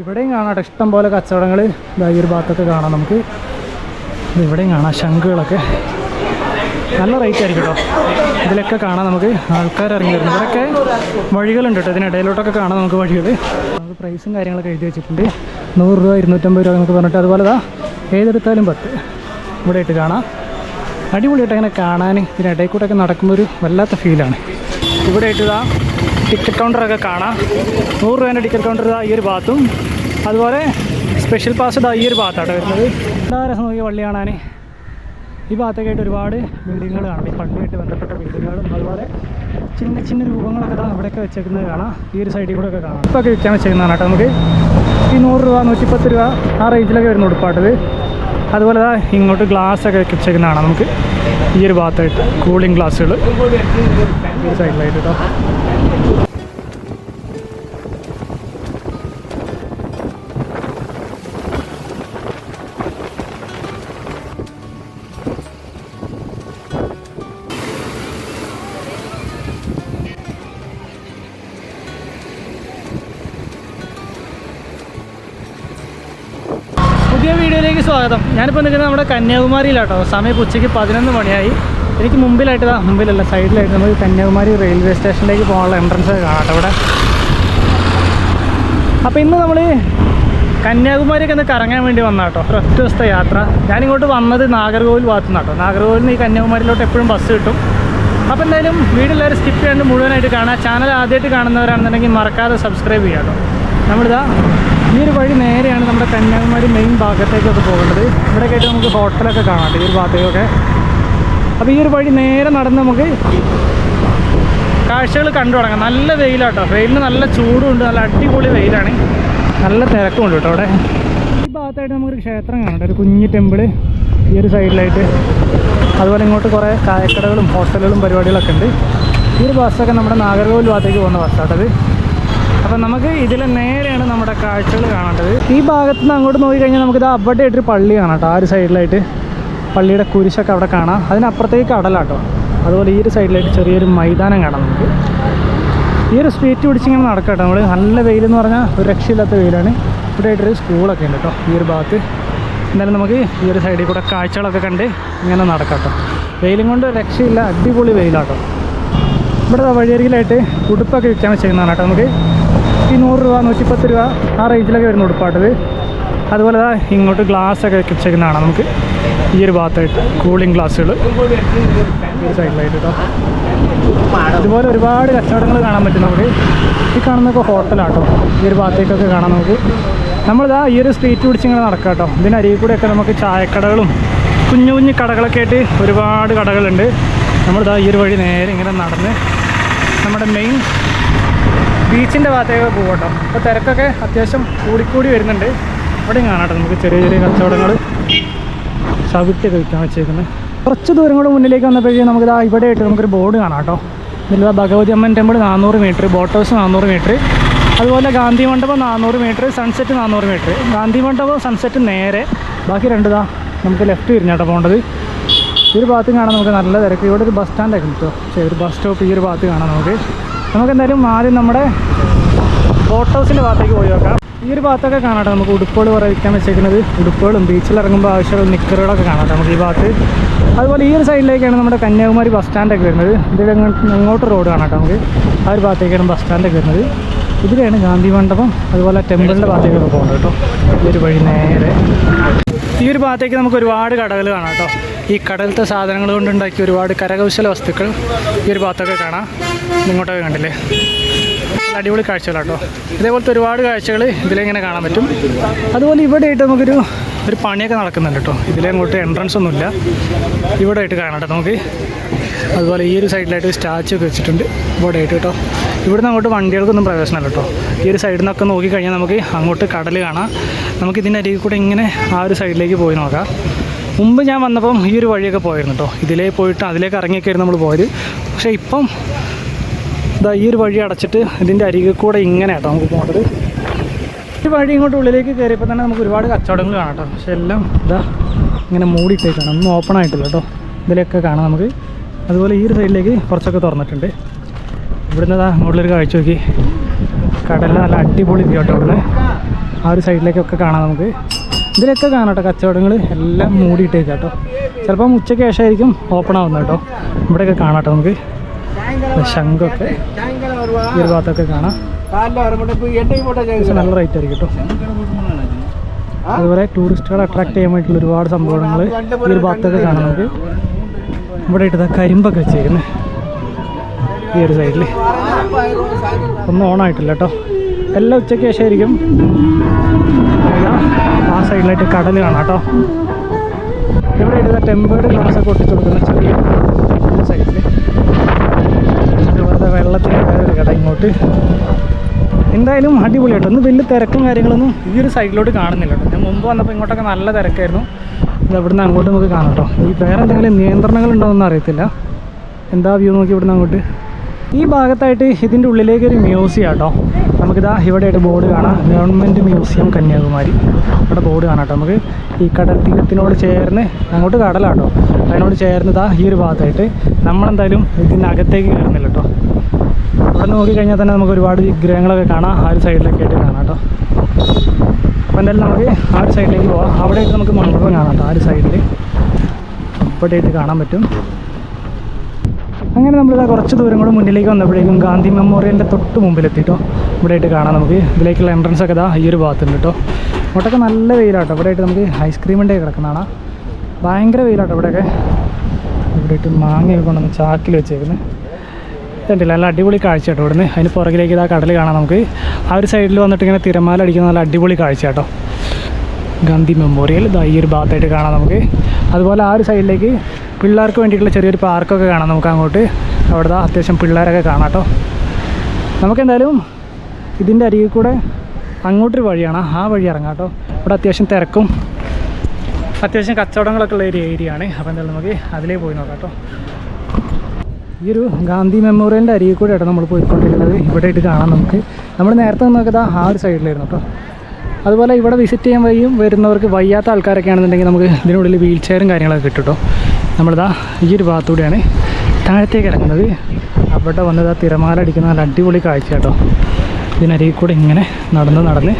ഇവിടെയും കാണാം ഇഷ്ടം പോലെ കച്ചവടങ്ങൾ. ഈ ഒരു ഭാഗത്തൊക്കെ കാണാം നമുക്ക്. ഇവിടെയും കാണാം ശംഖുകളൊക്കെ. നല്ല റേറ്റ് ആയിരിക്കും കേട്ടോ. ഇതിലൊക്കെ കാണാം നമുക്ക്. ആൾക്കാർ ഇറങ്ങി വരുന്നത്. ഇവിടെയൊക്കെ വഴികളുണ്ട് കേട്ടോ. ഇതിനിടയിലോട്ടൊക്കെ കാണാം നമുക്ക് വഴികൾ. നമുക്ക് പ്രൈസും കാര്യങ്ങളൊക്കെ എഴുതി വെച്ചിട്ടുണ്ട്. നൂറ് രൂപ ഇരുന്നൂറ്റമ്പത് രൂപ നമുക്ക് പറഞ്ഞിട്ട് അതുപോലെ ഇതാ ഏതെടുത്താലും പത്ത്. ഇവിടെ ഇട്ട് കാണാം. അടിപൊളിയായിട്ട് അങ്ങനെ കാണാൻ. ഇതിനിടയിൽ കൂടെയൊക്കെ നടക്കുമ്പോൾ ഒരു വല്ലാത്ത ഫീലാണ് ഇവിടെ ഇട്ട് ഇതാ ടിക്കറ്റ് കൗണ്ടറൊക്കെ കാണാം. നൂറ് രൂപേന്റെ ടിക്കറ്റ് കൗണ്ടർ ഇതാ ഈ ഒരു ഭാഗത്തും. അതുപോലെ സ്പെഷ്യൽ പാസ് ഇതാ ഈ ഒരു ഭാഗത്താണ് വരുന്നത്. എന്താ രസം നോക്കിയ പള്ളി കാണാൻ? ഈ ഭാഗത്തേക്കായിട്ട് ഒരുപാട് ബിൽഡിങ്ങുകൾ കാണാം. ഈ പള്ളിയായിട്ട് ബന്ധപ്പെട്ട ബിൽഡിങ്ങുകളും അതുപോലെ ചിന്ന ചിന്ന രൂപങ്ങളൊക്കെ തന്നെ ഇവിടെയൊക്കെ വെച്ചേക്കുന്നത് കാണാം. ഈ ഒരു സൈഡിൽ കൂടെ ഒക്കെ കാണാം. ഇപ്പോൾ ഒക്കെ വിൽക്കാൻ വെച്ചേക്കുന്നതാണ് കേട്ടോ നമുക്ക്. ഈ നൂറ് രൂപ നൂറ്റിപ്പത്ത് രൂപ ആ റേഞ്ചിലൊക്കെ വരുന്ന ഉടുപ്പാട്ടത്. അതുപോലെ ഇങ്ങോട്ട് ഗ്ലാസ് ഒക്കെ വെച്ചേക്കുന്ന നമുക്ക് ഈ ഒരു ഭാഗത്തായിട്ട് കൂളിംഗ് ഗ്ലാസ്സുകൾ സൈഡിലായിട്ട് കേട്ടോ കന്യാകുമാരിയിലാട്ടോ. സമയം ഉച്ചയ്ക്ക് പതിനൊന്ന് മണിയായി. എനിക്ക് മുമ്പിലായിട്ട് ഇതാ മുമ്പിലല്ല സൈഡിലായിട്ട് നമുക്ക് കന്യാകുമാരി റെയിൽവേ സ്റ്റേഷനിലേക്ക് പോകാനുള്ള എൻട്രൻസ് കാണാം ഇവിടെ. അപ്പോൾ ഇന്ന് നമ്മൾ കന്യാകുമാരിയൊക്കെ ഒന്ന് കറങ്ങാൻ വേണ്ടി വന്ന കേട്ടോ. ഒരു ഒറ്റ ദിവസത്തെ യാത്ര. ഞാനിങ്ങോട്ട് വന്നത് നാഗർകോവിൽ ഭാഗത്തു നിന്നാണ് കേട്ടോ. നാഗർകോവിൽ നിന്ന് ഈ കന്യാകുമാരിയിലോട്ട് എപ്പോഴും ബസ് കിട്ടും. അപ്പോൾ എന്തായാലും വീഡിയോ എല്ലാവരും സ്കിപ്പ് ചെയ്യാണ്ട് മുഴുവനായിട്ട് കാണാം. ചാനൽ ആദ്യമായിട്ട് കാണുന്നവരാണെന്നുണ്ടെങ്കിൽ മറക്കാതെ സബ്സ്ക്രൈബ് ചെയ്യാം കേട്ടോ. നമ്മളിതാ ഈ ഒരു വഴി നേരെയാണ് നമ്മുടെ കന്യാകുമാരി മെയിൻ ഭാഗത്തേക്കൊക്കെ പോകേണ്ടത്. ഇവിടെ ആയിട്ട് നമുക്ക് ഹോട്ടലൊക്കെ കാണാം ഈ ഒരു ഭാഗത്തേക്കൊക്കെ. അപ്പോൾ ഈ ഒരു വഴി നേരെ നടന്ന് നമുക്ക് കാഴ്ചകൾ കണ്ടു തുടങ്ങാം. നല്ല വെയിലാട്ടോ. വെയിലിന് നല്ല ചൂടുണ്ട് നല്ല അടിപൊളി വെയിലാണ്. നല്ല തിരക്കുമുണ്ട് കേട്ടോ അവിടെ. ഈ ഭാഗത്തായിട്ട് നമുക്കൊരു ക്ഷേത്രം കാണണ്ട ഒരു കുഞ്ഞി ടെമ്പിൾ ഈ ഒരു സൈഡിലായിട്ട്. അതുപോലെ ഇങ്ങോട്ട് കുറേ ചായക്കടകളും ഹോട്ടലുകളും പരിപാടികളൊക്കെ ഉണ്ട്. ഈ ഒരു ബസ്സൊക്കെ നമ്മുടെ നാഗർകോവിൽ ഭാഗത്തേക്ക് പോകുന്ന ബസ്സാട്ടത് അപ്പം നമുക്ക് ഇതിൽ നേരെയാണ് നമ്മുടെ കാഴ്ചകൾ കാണേണ്ടത്. ഈ ഭാഗത്ത് നിന്ന് അങ്ങോട്ട് നോക്കിക്കഴിഞ്ഞാൽ നമുക്കിത് അവിടെ ആയിട്ടൊരു പള്ളി കാണാം കേട്ടോ ആ ഒരു സൈഡിലായിട്ട് പള്ളിയുടെ കുരിശൊക്കെ അവിടെ കാണാം. അതിനപ്പുറത്തേക്ക് കടലാട്ടോ അതുപോലെ ഈ ഒരു സൈഡിലായിട്ട് ചെറിയൊരു മൈതാനം കാണാം നമുക്ക്. ഈ ഒരു സ്ട്രീറ്റ് പിടിച്ചിങ്ങനെ നടക്കട്ടോ നമ്മൾ നല്ല വെയിലെന്ന് പറഞ്ഞാൽ ഒരു രക്ഷയില്ലാത്ത വെയിലാണ്. ഇവിടെ ആയിട്ടൊരു സ്കൂളൊക്കെ ഉണ്ട് കേട്ടോ ഈ ഒരു ഭാഗത്ത്. എന്തായാലും നമുക്ക് ഈ ഒരു സൈഡിൽ കൂടെ കാഴ്ചകളൊക്കെ കണ്ട് ഇങ്ങനെ നടക്കട്ടോ വെയിലും കൊണ്ട് രക്ഷയില്ല അടിപൊളി വെയിലാട്ടോ ഇവിടെ വഴിയരികിലായിട്ട് ഉടുപ്പൊക്കെ വിൽക്കാൻ ചെയ്യുന്നതാണ് കേട്ടോ നമുക്ക്. ഈ നൂറ് രൂപ നൂറ്റിപ്പത്ത് രൂപ ആ റേഞ്ചിലൊക്കെ വരുന്ന ഉടുപ്പാട്ടത് അതുപോലെ ഇങ്ങോട്ട് ഗ്ലാസ് ഒക്കെ വെച്ചേക്കുന്നതാണ് നമുക്ക്. ഈ ഒരു ഭാഗത്തായിട്ട് കൂളിംഗ് ഗ്ലാസ്സുകൾ സൈഡിലായിട്ട് കേട്ടോ ഇതുപോലെ ഒരുപാട് കച്ചവടങ്ങൾ കാണാൻ പറ്റും നമുക്ക്. ഈ കാണുന്നൊക്കെ ഹോട്ടലാട്ടോ ഈ ഒരു ഭാഗത്തേക്കൊക്കെ കാണാം നമുക്ക്. നമ്മളിതാ ഈ ഒരു സ്ട്രീറ്റ് പിടിച്ച് ഇങ്ങനെ നടക്കാം കേട്ടോ ഇതിനരികിൽ കൂടെയൊക്കെ നമുക്ക് ചായക്കടകളും കുഞ്ഞു കുഞ്ഞു കടകളൊക്കെ ആയിട്ട് ഒരുപാട് കടകളുണ്ട്. നമ്മളിതാ ഈ ഒരു വഴി നേരെ ഇങ്ങനെ നടന്ന് നമ്മുടെ മെയിൻ ബീച്ചിന്റെ ഭാഗത്തേക്ക് പോകട്ടോ അപ്പോൾ തിരക്കൊക്കെ അത്യാവശ്യം കൂടിക്കൂടി വരുന്നുണ്ട്. അവിടെയും കാണാട്ടോ നമുക്ക് ചെറിയ ചെറിയ കച്ചവടങ്ങൾ. ചവിട്ടിയൊക്കെ വിൽക്കാൻ വെച്ചേക്കുന്നത് കുറച്ച് ദൂരം കൂടെ മുന്നിലേക്ക് വന്നപ്പോഴേക്കും നമുക്കിതാ ഇവിടെ ആയിട്ട് നമുക്കൊരു ബോർഡ് കാണാം കേട്ടോ. ഇതിൽ ഭഗവതി അമ്മൻ ടെമ്പിൾ നാനൂറ് മീറ്റർ ബോട്ട് ഹൗസ് നാനൂറ് മീറ്റർ അതുപോലെ ഗാന്ധി മണ്ഡപം നാനൂറ് മീറ്റർ സൺസെറ്റ് നാനൂറ് മീറ്റർ. ഗാന്ധി മണ്ഡപം സൺസെറ്റ് നേരെ. ബാക്കി രണ്ടുതാ നമുക്ക് ലെഫ്റ്റ് തിരിഞ്ഞാട്ടോ പോകേണ്ടത്. ഈ ഒരു ഭാഗത്ത് കാണാൻ നമുക്ക് നല്ല തിരക്ക്. ഇവിടെ ഒരു ബസ് സ്റ്റാൻഡൊക്കെ കിട്ടും കേട്ടോ. ശരി ഒരു ബസ് സ്റ്റോപ്പ് ഈ ഒരു ഭാഗത്ത് കാണാം നമുക്ക്. നമുക്ക് എന്തായാലും ആദ്യം നമ്മുടെ ബോട്ട് ഹൗസിന്റെ ഭാഗത്തേക്ക് പോയി നോക്കാം. ഈ ഒരു ഭാഗത്തൊക്കെ കാണാട്ടോ നമുക്ക് ഉടുപ്പുകൾ കുറേ വിൽക്കാൻ വെച്ചേക്കുന്നത്. ഉടുപ്പുകളും ബീച്ചിൽ ഇറങ്ങുമ്പോൾ ആവശ്യമുള്ള നിക്കറുകളൊക്കെ കാണാട്ടോ നമുക്ക് ഈ ഭാഗത്ത്. അതുപോലെ ഈ ഒരു സൈഡിലേക്കാണ് നമ്മുടെ കന്യാകുമാരി ബസ് സ്റ്റാൻഡൊക്കെ വരുന്നത്. ഇതിൽ അങ്ങോട്ട് റോഡ് കാണാട്ടോ നമുക്ക്. ആ ഒരു ഭാഗത്തേക്കാണ് ബസ് സ്റ്റാൻഡൊക്കെ വരുന്നത്. ഇതിലാണ് ഗാന്ധി മണ്ഡപം അതുപോലെ ടെമ്പിളിന്റെ ഭാഗത്തേക്കൊക്കെ പോകുന്നത് കേട്ടോ. ഈ ഒരു വഴി നേരെ. ഈ ഒരു ഭാഗത്തേക്ക് നമുക്ക് ഒരുപാട് കടകൾ കാണാം കേട്ടോ. ഈ കടലത്തെ സാധനങ്ങൾ കൊണ്ടുണ്ടാക്കിയ ഒരുപാട് കരകൗശല വസ്തുക്കൾ ഈ ഒരു ഭാഗത്തൊക്കെ കാണാം. ഇങ്ങോട്ടൊക്കെ കണ്ടില്ലേ? അടിപൊളി കാഴ്ചകളാട്ടോ ഇതേപോലത്തെ ഒരുപാട് കാഴ്ചകൾ ഇതിലിങ്ങനെ കാണാൻ പറ്റും. അതുപോലെ ഇവിടെ ആയിട്ട് നമുക്കൊരു ഒരു പണിയൊക്കെ നടക്കുന്നുണ്ട് കേട്ടോ. ഇതിലെ അങ്ങോട്ട് എൻട്രൻസ് ഒന്നുമില്ല. ഇവിടെ ആയിട്ട് കാണാം കേട്ടോ നമുക്ക്. അതുപോലെ ഈ ഒരു സൈഡിലായിട്ട് സ്റ്റാച്ചു ഒക്കെ വെച്ചിട്ടുണ്ട്. ഇവിടെ ആയിട്ട് കേട്ടോ. ഇവിടുന്ന് അങ്ങോട്ട് വണ്ടികൾക്കൊന്നും പ്രവേശനമല്ല കേട്ടോ. ഈ ഒരു സൈഡിൽ നിന്നൊക്കെ നോക്കിക്കഴിഞ്ഞാൽ നമുക്ക് അങ്ങോട്ട് കടൽ കാണാം. നമുക്ക് ഇതിന്റെ അരികിൽ കൂടെ ഇങ്ങനെ ആ ഒരു സൈഡിലേക്ക് പോയി നോക്കാം. മുമ്പ് ഞാൻ വന്നപ്പം ഈ ഒരു വഴിയൊക്കെ പോയിരുന്നു കേട്ടോ. ഇതിലേ പോയിട്ട് അതിലേക്ക് ഇറങ്ങിയൊക്കെയായിരുന്നു നമ്മൾ പോയത്. പക്ഷേ ഇപ്പം ഇതാ ഈ ഒരു വഴി അടച്ചിട്ട് ഇതിന്റെ അരികിൽ കൂടെ ഇങ്ങനെ കേട്ടോ നമുക്ക് പോകേണ്ടത് ഈ വഴി ഇങ്ങോട്ട് ഉള്ളിലേക്ക് കയറിയപ്പോൾ തന്നെ നമുക്ക് ഒരുപാട് കച്ചവടങ്ങൾ കാണാം കേട്ടോ. പക്ഷേ എല്ലാം ഇതാ ഇങ്ങനെ മൂടിയിട്ടേക്കാണ്. ഒന്നും ഓപ്പൺ ആയിട്ടില്ല കേട്ടോ. ഇതിലൊക്കെ കാണാം നമുക്ക്. അതുപോലെ ഈ ഒരു സൈഡിലേക്ക് കുറച്ചൊക്കെ തുറന്നിട്ടുണ്ട്. ഇവിടുന്ന് ഇതാ മുകളിലൊരു കാഴ്ച നോക്കി. കടലിൽ നല്ല അടിപൊളി കേട്ടോ ഇവിടുന്ന് ആ ഒരു സൈഡിലേക്കൊക്കെ കാണാം നമുക്ക്. ഇതിലൊക്കെ കാണാം കേട്ടോ കച്ചവടങ്ങൾ എല്ലാം മൂടിയിട്ടേക്ക് കേട്ടോ ചിലപ്പം ഉച്ചയ്ക്ക് ശേഷമായിരിക്കും ഓപ്പൺ ആവുന്നത് കേട്ടോ. ഇവിടെയൊക്കെ കാണാം കേട്ടോ നമുക്ക്. ശംഖൊക്കെ. ഈ ഒരു ഭാഗത്തൊക്കെ കാണാം. നല്ല റേറ്റ് ആയിരിക്കും കേട്ടോ. അതുപോലെ ടൂറിസ്റ്റുകളെ അട്രാക്ട് ചെയ്യാൻ വേണ്ടിയിട്ടുള്ള ഒരുപാട് സംഭവങ്ങൾ ഈ ഒരു ഭാഗത്തൊക്കെ കാണാം നമുക്ക്. ഇവിടെ ഇട്ടത് കരിമ്പൊക്കെ വെച്ചേക്കുന്നത് ഈ ഒരു സൈഡിൽ ഒന്നും ഓണായിട്ടില്ല കേട്ടോ എല്ലാം ഉച്ചയ്ക്ക് ശേഷമായിരിക്കും. ആ സൈഡിലായിട്ട് കടൽ കാണാം കേട്ടോ ഇവിടെ ഇടുന്ന ടെമ്പേർഡ് ഗ്ലാസ് ഒക്കെ ഒട്ടിച്ചു കൊടുക്കുന്ന ചെറിയ സൈഡിൽ അതുപോലെ വെള്ളത്തിന്റെ വേറൊരു കട ഇങ്ങോട്ട്. എന്തായാലും അടിപൊളിയാട്ടോ ഒന്ന് വലിയ തിരക്കും കാര്യങ്ങളൊന്നും ഈ ഒരു സൈഡിലോട്ട് കാണുന്നില്ല കേട്ടോ ഞാൻ മുമ്പ് വന്നപ്പോൾ ഇങ്ങോട്ടൊക്കെ നല്ല തിരക്കായിരുന്നു. ഇത് അവിടുന്ന് അങ്ങോട്ട് നമുക്ക് കാണാം കേട്ടോ ഈ വേറെ എന്തെങ്കിലും നിയന്ത്രണങ്ങൾ അറിയത്തില്ല. എന്താ വ്യൂ നോക്കി ഇവിടുന്ന് അങ്ങോട്ട്? ഈ ഭാഗത്തായിട്ട് ഇതിന്റെ ഉള്ളിലേക്ക് ഒരു മ്യൂസിയം കേട്ടോ നമുക്കിതാ ഇവിടെയായിട്ട് ബോർഡ് കാണാം. Government museum Kanyakumari. ഇവിടെ ബോർഡ് കാണാം കേട്ടോ. നമുക്ക് ഈ കടൽ തീരത്തിനോട് ചേർന്ന് അങ്ങോട്ട് കടലാട്ടോ. അതിനോട് ചേർന്നതാ ഈ ഒരു ഭാഗത്തായിട്ട് നമ്മളെന്തായാലും ഇതിനകത്തേക്ക് കയറുന്നില്ല കേട്ടോ. അവിടെ നോക്കിക്കഴിഞ്ഞാൽ തന്നെ നമുക്ക് ഒരുപാട് വിഗ്രഹങ്ങളൊക്കെ കാണാം. ആ ഒരു സൈഡിലൊക്കെ ആയിട്ട് കാണാം കേട്ടോ. അപ്പോൾ എന്തായാലും നമുക്ക് ആ ഒരു സൈഡിലേക്ക് പോവാം. അവിടെയായിട്ട് നമുക്ക് മണ്ഡപം കാണാം കേട്ടോ. ആ ഒരു സൈഡിൽ അപ്പോഴായിട്ട് കാണാൻ പറ്റും. അങ്ങനെ നമ്മളിതാ കുറച്ച് ദൂരം കൂടെ മുന്നിലേക്ക് വന്നപ്പോഴേക്കും ഗാന്ധി മെമ്മോറിയലിന്റെ തൊട്ട് മുമ്പിലെത്തിട്ടോ. ഇവിടെയായിട്ട് കാണാം നമുക്ക്. ഇതിലേക്കുള്ള എൻട്രൻസ് ഒക്കെ ഇതാ ഈ ഒരു ഭാഗത്തുണ്ട് കേട്ടോ. ഇവിടെയൊക്കെ നല്ല വെയിലാട്ടോ. ഇവിടെയായിട്ട് നമുക്ക് ഐസ്ക്രീമിന്റെ കിടക്കുന്നതാണ് ഭയങ്കര വെയിലാട്ടോ ഇവിടെയൊക്കെ. ഇവിടെയായിട്ട് മാങ്ങയൊക്കെ കൊണ്ടുവന്ന് ചാക്കിൽ വെച്ചേക്കുന്നത് ഇതുണ്ടല്ലോ നല്ല അടിപൊളി കാഴ്ച കേട്ടോ ഇവിടുന്ന്. അതിന് പുറകിലേക്ക് ഇതാ കടൽ കാണാം നമുക്ക്. ആ ഒരു സൈഡിൽ വന്നിട്ട് ഇങ്ങനെ തിരമാല അടിക്കുന്ന നല്ല അടിപൊളി കാഴ്ച കേട്ടോ. ഗാന്ധി മെമ്മോറിയൽ ഇതാ ഈ ഒരു ഭാഗത്തായിട്ട് കാണാം നമുക്ക്. അതുപോലെ ആ ഒരു സൈഡിലേക്ക് പിള്ളേർക്ക് വേണ്ടിയിട്ടുള്ള ചെറിയൊരു പാർക്കൊക്കെ കാണാം നമുക്ക് അങ്ങോട്ട്. അവിടെ അത്യാവശ്യം പിള്ളേരൊക്കെ കാണാം കേട്ടോ. നമുക്കെന്തായാലും ഇതിന്റെ അരികിൽ കൂടെ അങ്ങോട്ടൊരു വഴിയാണ്. ആ വഴി ഇറങ്ങാം കേട്ടോ. ഇവിടെ അത്യാവശ്യം തിരക്കും. അത്യാവശ്യം കച്ചവടങ്ങളൊക്കെ ഉള്ള ഒരു ഏരിയ ആണ്. അപ്പോൾ എന്തായാലും നമുക്ക് അതിലേ പോയി നോക്കാം കേട്ടോ. ഈ ഒരു ഗാന്ധി മെമ്മോറിയലിന്റെ അരികിൽ കൂടെ ആട്ടോ നമ്മൾ പോയിക്കൊണ്ടിരിക്കുന്നത്. ഇവിടെ ആയിട്ട് കാണാം നമുക്ക്. നമ്മൾ നേരത്തെ നോക്കിയത് ആ ഒരു സൈഡിലായിരുന്നു കേട്ടോ. അതുപോലെ ഇവിടെ വിസിറ്റ് ചെയ്യാൻ വഴിയും വരുന്നവർക്ക് വയ്യാത്ത ആൾക്കാരൊക്കെ ആണെന്നുണ്ടെങ്കിൽ നമുക്ക് ഇതിനുള്ളിൽ വീൽ ചെയറും കാര്യങ്ങളൊക്കെ കിട്ടും കേട്ടോ. നമ്മളിതാ ഈ ഒരു ഭാഗത്തൂടെയാണ് താഴത്തേക്ക് ഇറങ്ങുന്നത്. അവിടെ വന്നത് ആ തിരമാല അടിക്കുന്ന നല്ല അടിപൊളി കാഴ്ച കേട്ടോ. ഇതിനരികിൽ കൂടെ ഇങ്ങനെ നടന്ന് നടന്ന്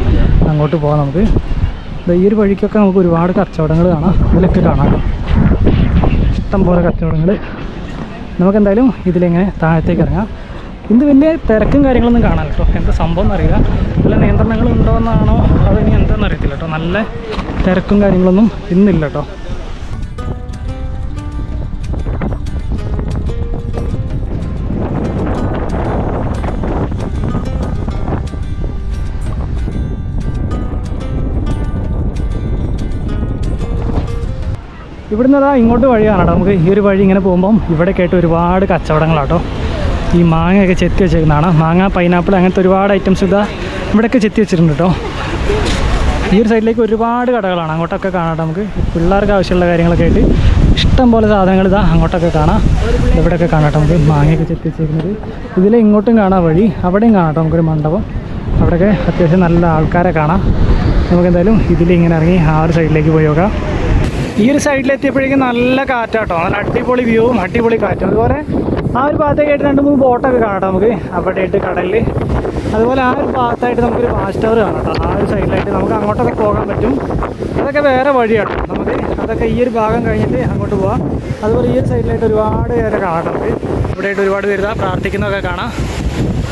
അങ്ങോട്ട് പോകാം നമുക്ക്. ഈ ഒരു വഴിക്കൊക്കെ നമുക്ക് ഒരുപാട് കച്ചവടങ്ങൾ കാണാം. ഇതിലൊക്കെ കാണാം ഇഷ്ടം പോലെ കച്ചവടങ്ങൾ. നമുക്കെന്തായാലും ഇതിലിങ്ങനെ താഴത്തേക്ക് ഇറങ്ങാം. ഇന്ന് വലിയ തിരക്കും കാര്യങ്ങളൊന്നും കാണാൻ കേട്ടോ. എന്താ സംഭവം എന്നറിയില്ല. വല്ല നിയന്ത്രണങ്ങൾ ഉണ്ടോയെന്നാണോ അതോ ഇനി എന്താണെന്ന് അറിയത്തില്ല കേട്ടോ. നല്ല തിരക്കും കാര്യങ്ങളൊന്നും ഇന്നില്ല കേട്ടോ. ഇവിടുന്ന് അതാ ഇങ്ങോട്ട് വഴിയാണ് കേട്ടോ നമുക്ക് ഈ ഒരു വഴി ഇങ്ങനെ പോകുമ്പം ഇവിടെ കേട്ട് ഒരുപാട് കച്ചവടങ്ങളാട്ടോ. ഈ മാങ്ങയൊക്കെ ചെത്തി വെച്ചേക്കുന്നതാണ്. മാങ്ങ പൈനാപ്പിൾ അങ്ങനത്തെ ഒരുപാട് ഐറ്റംസ് ഇതാ ഇവിടെയൊക്കെ ചെത്തി വെച്ചിട്ടുണ്ട് കേട്ടോ ഈ ഒരു സൈഡിലേക്ക് ഒരുപാട് കടകളാണ്. അങ്ങോട്ടൊക്കെ കാണാം നമുക്ക്. പിള്ളേർക്ക് ആവശ്യമുള്ള കാര്യങ്ങളൊക്കെ ആയിട്ട് ഇഷ്ടം പോലെ സാധനങ്ങൾ ഇതാ അങ്ങോട്ടൊക്കെ കാണാം. ഇവിടെയൊക്കെ കാണാം നമുക്ക് മാങ്ങയൊക്കെ ചെത്തി വെച്ചേക്കുന്നത്. ഇതിലെ ഇങ്ങോട്ടും കാണാം വഴി. അവിടെയും കാണാം നമുക്കൊരു മണ്ഡപം. അവിടെയൊക്കെ അത്യാവശ്യം നല്ല ആൾക്കാരെ കാണാം. നമുക്കെന്തായാലും ഇതിലിങ്ങനെ ഇറങ്ങി ആ ഒരു സൈഡിലേക്ക് പോയി നോക്കാം. ഈ ഒരു സൈഡിലെത്തിയപ്പോഴേക്കും നല്ല കാറ്റാട്ടോ. നല്ല അടിപൊളി വ്യൂവും അടിപൊളി കാറ്റും. അതുപോലെ ആ ഒരു ഭാഗത്തേക്കായിട്ട് രണ്ട് മൂന്ന് ബോട്ടൊക്കെ കാണാം നമുക്ക്. അവിടെയായിട്ട് കടലിൽ അതുപോലെ ആ ഒരു ഭാഗത്തായിട്ട് നമുക്കൊരു വാച്ച് ടവർ കാണാം കേട്ടോ. ആ ഒരു സൈഡിലായിട്ട് നമുക്ക് അങ്ങോട്ടൊക്കെ പോകാൻ പറ്റും. അതൊക്കെ വേറെ വഴിയാണ് നമുക്ക്. അതൊക്കെ ഈ ഒരു ഭാഗം കഴിഞ്ഞിട്ട് അങ്ങോട്ട് പോവാം. അതുപോലെ ഈ ഒരു സൈഡിലായിട്ട് ഒരുപാട് പേരെ കാണാം നമുക്ക്. ഇവിടെയായിട്ട് ഒരുപാട് പേര് പ്രാർത്ഥിക്കുന്നതൊക്കെ കാണാം.